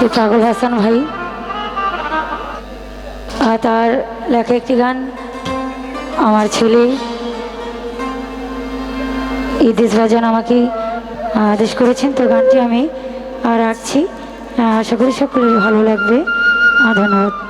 সে পাগল হাসান ভাই। আর তার লেখা একটি গান, আমার ছেলে। ইদিস ভাজন আমাকে আদেশ করেছেন তো গানটি আমি রাখছি। আশা করি সকলের ভালো লাগবে। ধন্যবাদ।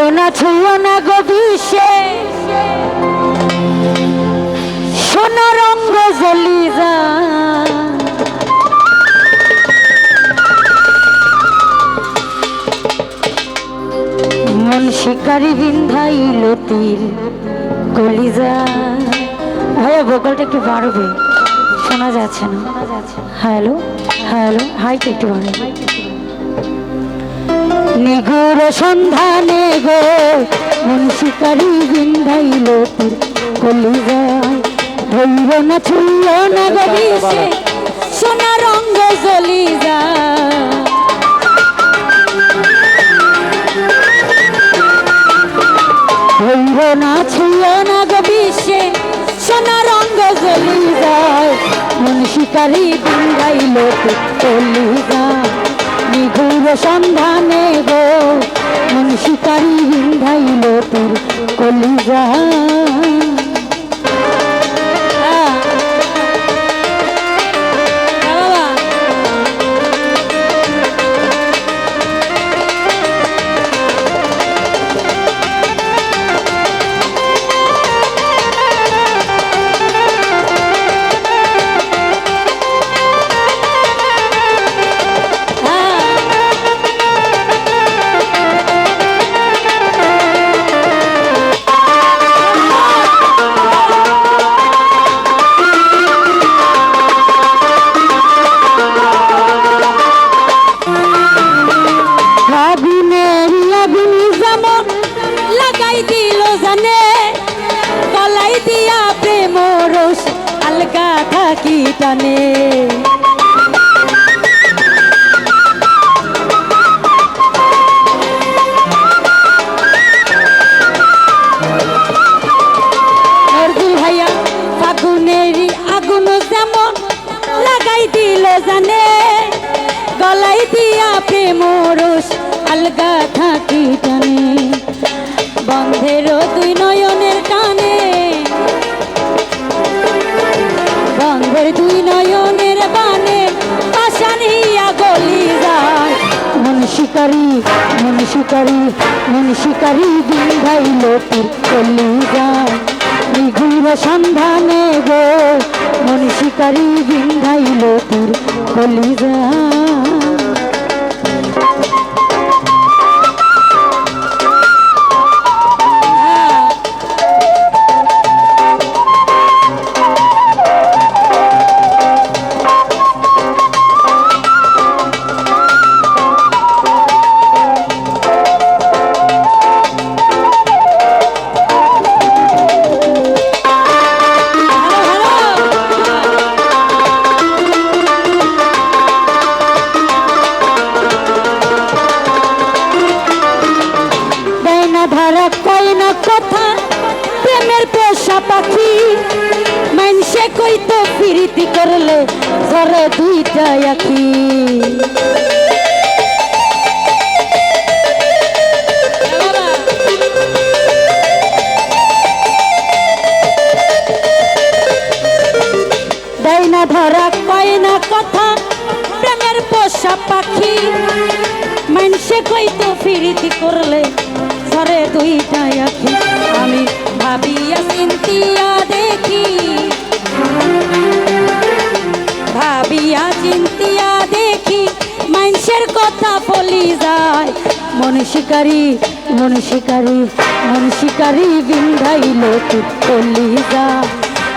ধরো না ছুঁয়ো না গো বিশ্বে সোনা রঙ্গ জ্বলি যা মন শিকারি বিন্ধাইল তীর কলিজা। ভাইয়া ভোকালটা একটু বাড়বে। শোনা যাচ্ছে না। হ্যালো হ্যালো হাইটা একটু বাড়বে নিগুর সন্ধানে গো মন শিকারি বিন্ধাইল তোর কলিজায়। ধৈর না ছুঁল না গো বিষে সোনা রঙ্গ জ্বলি যায়। ধৈর না ছুঁল না গো বিষে সোনা রঙ্গ জ্বলি যায়। মন শিকারি বিন্ধাইল তোর নিগুর সন্ধানে গো। মন শিকারি বিন্ধাইল তোর কলিজা। দিয়া প্রেম রস আলগা থাকি টানে। শিকারি, মন শিকারি মন শিকারি বিন্ধাইল তোর চলি যায় নিগুর সন্ধানে গো, মন শিকারি তোর চলি যায় ধারা কয় না কথা? প্রেমের পেশা পাখি। মানুষে কই তো ফিরিতি করলে ঘরে দুইটা দেয় না ধরা, কয় না কথা? প্রেমের পোষা পাখি। মানুষে কই তো ফিরিতি করলে ঘরে দুইটা আখি। আমি ভাবিয়া চিন্তিয়া দেখি। ভাবিয়া চিন্তিয়া দেখি, মানুষের কথা বলি যায়। মন শিকারি মন শিকারি মন শিকারি বিন্ধাইল তুলি যায়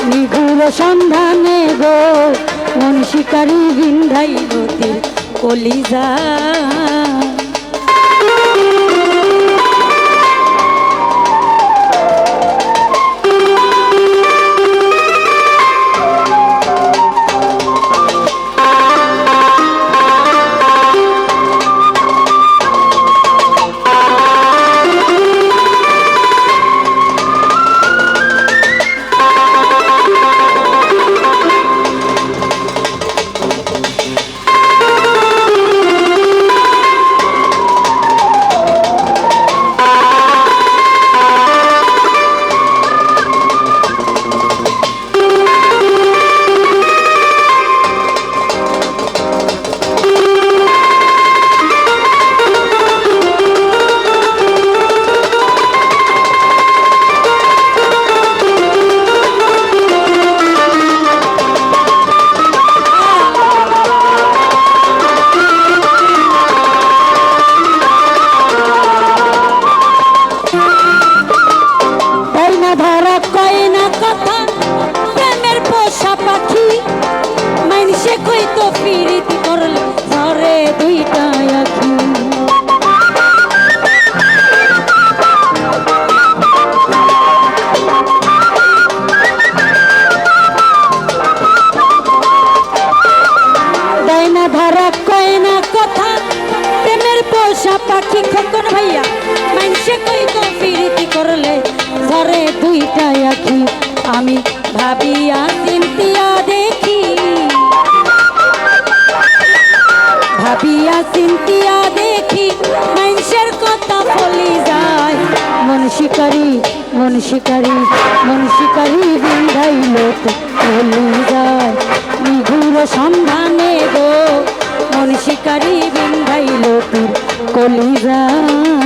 নিগুর সন্ধানে গো, মন শিকারি বিন্ধাইল কলিজা ফিরিতি দুইটা না কয় না কথা, প্রেমের পোষা পাখি খোকন ভাইয়া। মানুষে কই তো করলে ধরে দুইটা আখি আমি ভাবিয়া চিন্তিয়া দেখি। ভাবিয়া চিন্তিয়া দেখি মানুষের কথা ফলি যায় মন শিকারি মন শিকারি মন শিকারি লোক ফলি যায় নিঘুর সন্ধানে গো, মন শিকারি বিন্ধাই লোক কলি যায়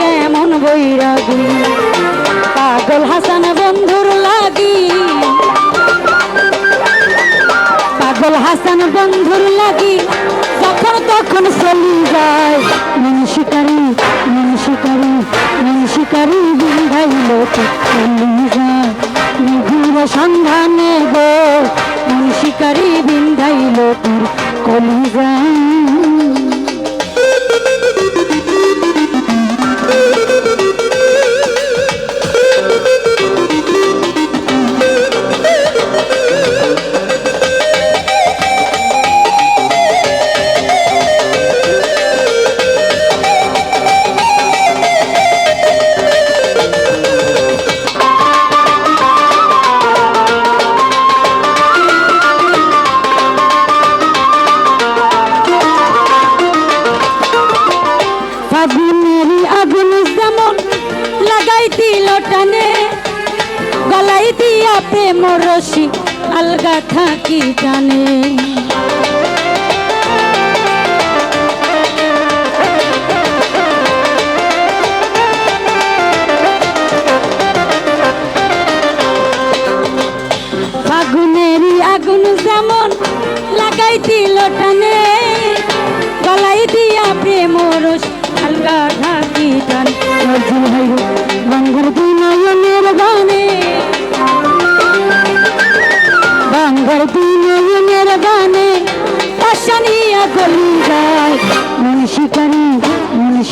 কেমন বৈরাগী। পাগল হাসান বন্ধুর লাগি। পাগল হাসান বন্ধুর লাগি। যখন তখন চলি যায়। মন শিকারি মন শিকারি মন শিকারি বিন্ধাইল চলি যায়। নিভুর সন্ধানে গো, মন শিকারি বিন্ধাইল তোর কলি যায়। আলগা থাকি জানে?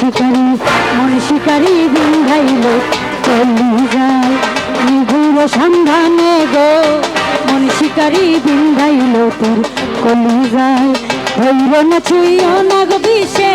শিকারি মন শিকারি বিন্ধাইল চলি যায়। নিগুর সন্ধানে গো, মন শিকারি বিন্ধাইল তোর কলি যায়। ভৈর না বিষে